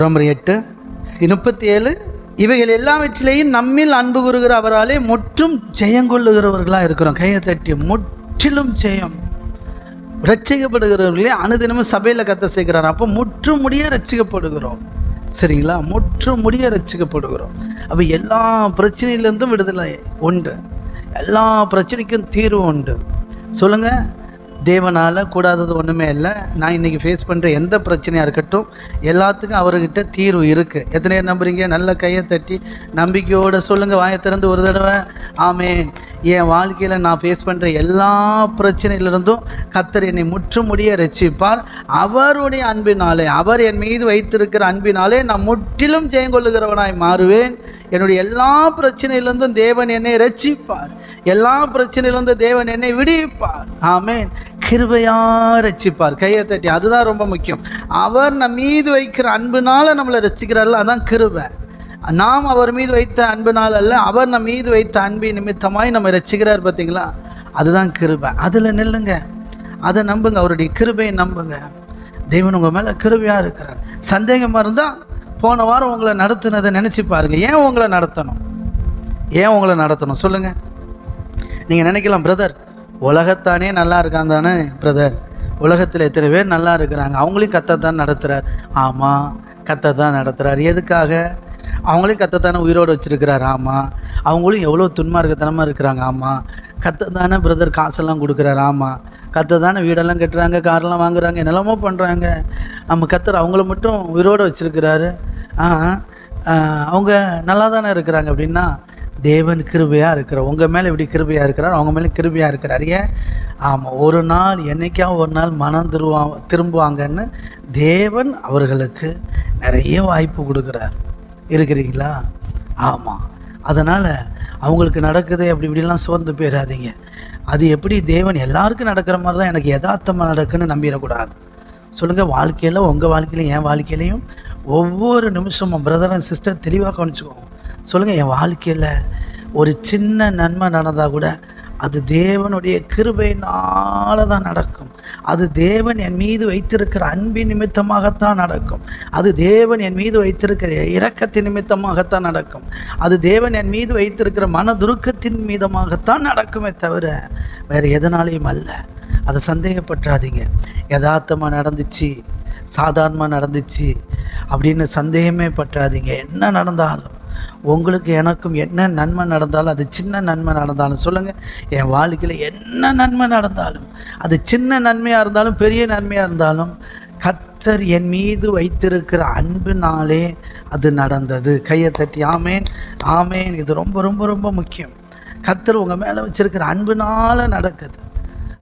ரோமர் எட்டு முப்பத்தி ஏழு இவைகள் எல்லாவற்றிலேயும் நம்மில் அன்பு கூறுகிற அவராலே முற்றும் ஜெயங்கொள்ளுகிறவர்களாக இருக்கிறோம். கையை தட்டி முற்றிலும் ஜெயம். ரட்சிக்கப்படுகிறவர்களே அனுதினமும் சபையில் கத்த சேர்க்கிறார் அப்போ முற்று முடிய ரட்சிக்கப்படுகிறோம் சரிங்களா? முற்று முடிய ரட்சிக்கப்படுகிறோம் அப்போ எல்லா பிரச்சனையிலேருந்தும் விடுதலை உண்டு. எல்லா பிரச்சனைக்கும் தீர்வு உண்டு. சொல்லுங்கள் தேவனால் கூடாதது ஒன்றுமே இல்லை. நான் இன்றைக்கி ஃபேஸ் பண்ணுற எந்த பிரச்சனையாக இருக்கட்டும் எல்லாத்துக்கும் அவர்கிட்ட தீர்வு இருக்குது எத்தனை பேர் நம்புறீங்க? நல்ல கையை தட்டி நம்பிக்கையோடு சொல்லுங்கள் வாயை திறந்து ஒரு தடவை. ஆமேன். என் வாழ்க்கையில் நான் ஃபேஸ் பண்ணுற எல்லா பிரச்சனையிலிருந்தும் கத்தர் என்னை முற்றுமுடிய ரசிப்பார் அவருடைய அன்பினாலே அவர் என் மீது வைத்திருக்கிற அன்பினாலே நான் முற்றிலும் ஜெயங்கொள்ளுகிறவனாய் மாறுவேன். என்னுடைய எல்லா பிரச்சனையிலிருந்தும் தேவன் என்னை ரட்சிப்பார். எல்லா பிரச்சனையிலிருந்தும் தேவன் என்னை விடுவிப்பார். ஆமேன். கிருபையா ரசிப்பார் கையை தட்டி அதுதான் ரொம்ப முக்கியம். அவர் நம் மீது வைக்கிற அன்புனால நம்மளை ரசிக்கிறார்ல அதான் கிருபை. நாம் அவர் மீது வைத்த அன்புனால் அல்ல அவர் நம் மீது வைத்த அன்பின் நிமித்தமாய் நம்ம ரசிக்கிறார் பார்த்தீங்களா? அதுதான் கிருபை. அதில் நில்லுங்க. அதை நம்புங்க அவருடைய கிருபையை நம்புங்க. தெய்வன் உங்கள் மேலே கிருபையாக இருக்கிறார். சந்தேகமாக இருந்தால் போன வாரம் உங்களை நடத்துனதை நினச்சி பாருங்க. ஏன் உங்களை நடத்தணும்? ஏன் உங்களை நடத்தணும்? சொல்லுங்கள் நீங்கள் நினைக்கலாம் பிரதர் உலகத்தானே நல்லா இருக்கான் தானே பிரதர் உலகத்தில் எத்தனை பேர் நல்லா இருக்கிறாங்க? அவங்களையும் கத்தத்தான் நடத்துகிறார் ஆமாம் கத்தை தான் நடத்துகிறார் எதுக்காக? அவங்களையும் கத்தத்தானே உயிரோடு வச்சுருக்கிறார். ஆமாம் அவங்களும் எவ்வளோ துன்மார்க்கத்தனமாக இருக்கிறாங்க. ஆமாம் கத்தை தானே பிரதர் காசெல்லாம் கொடுக்குறாரு. ஆமாம் கத்தை தானே வீடெல்லாம் கட்டுறாங்க காரெல்லாம் வாங்குறாங்க என்னெல்லாமோ பண்ணுறாங்க நம்ம கத்தர் அவங்கள மட்டும் உயிரோடு வச்சுருக்கிறாரு. அவங்க நல்லா தானே இருக்கிறாங்க அப்படின்னா தேவன் கிருபையாக இருக்கிறார். உங்கள் மேலே இப்படி கிருபையாக இருக்கிறார் அவங்க மேலே கிருபையாக இருக்கிறார். ஏன்? ஆமாம் ஒரு நாள் என்னைக்காவது ஒரு நாள் மனம் திருவா திரும்புவாங்கன்னு தேவன் அவர்களுக்கு நிறைய வாய்ப்பு கொடுக்குறார். இருக்கிறீங்களா? ஆமாம் அதனால் அவங்களுக்கு நடக்குது அப்படி இப்படிலாம் சோர்ந்து போயிடாதீங்க அது எப்படி? தேவன் எல்லாருக்கும் நடக்கிற மாதிரி தான் எனக்கு யதார்த்தமாக நடக்குன்னு நம்பிடக்கூடாது. சொல்லுங்கள் வாழ்க்கையில் உங்கள் வாழ்க்கையிலையும் என் வாழ்க்கையிலையும் ஒவ்வொரு நிமிஷமும் பிரதர் அண்ட் சிஸ்டர் தெளிவாக கவனிச்சுக்கோங்க. சொல்லுங்கள் என் வாழ்க்கையில் ஒரு சின்ன நன்மை நடந்தால் கூட அது தேவனுடைய கிருபையினால தான் நடக்கும். அது தேவன் என் மீது வைத்திருக்கிற அன்பின் நிமித்தமாகத்தான் நடக்கும். அது தேவன் என் மீது வைத்திருக்கிற இரக்கத்தின் நிமித்தமாகத்தான் நடக்கும். அது தேவன் என் மீது வைத்திருக்கிற மன துருக்கத்தின் மீதமாகத்தான் நடக்குமே தவிர வேறு எதனாலையும் அல்ல. அதை சந்தேகப்பட்டுறாதீங்க யதார்த்தமாக நடந்துச்சு சாதாரணமாக நடந்துச்சு அப்படின்னு சந்தேகமே பற்றாதீங்க. என்ன நடந்தாலும் உங்களுக்கு எனக்கும் என்ன நன்மை நடந்தாலும் அது சின்ன நன்மை நடந்தாலும் சொல்லுங்கள் என் வாழ்க்கையில் என்ன நன்மை நடந்தாலும் அது சின்ன நன்மையாக இருந்தாலும் பெரிய நன்மையாக இருந்தாலும் கத்தர் என் மீது வைத்திருக்கிற அன்பினாலே அது நடந்தது. கையை தட்டி ஆமேன் ஆமேன். இது ரொம்ப ரொம்ப ரொம்ப முக்கியம். கத்தர் உங்கள் மேலே வச்சுருக்கிற அன்பினால நடக்குது.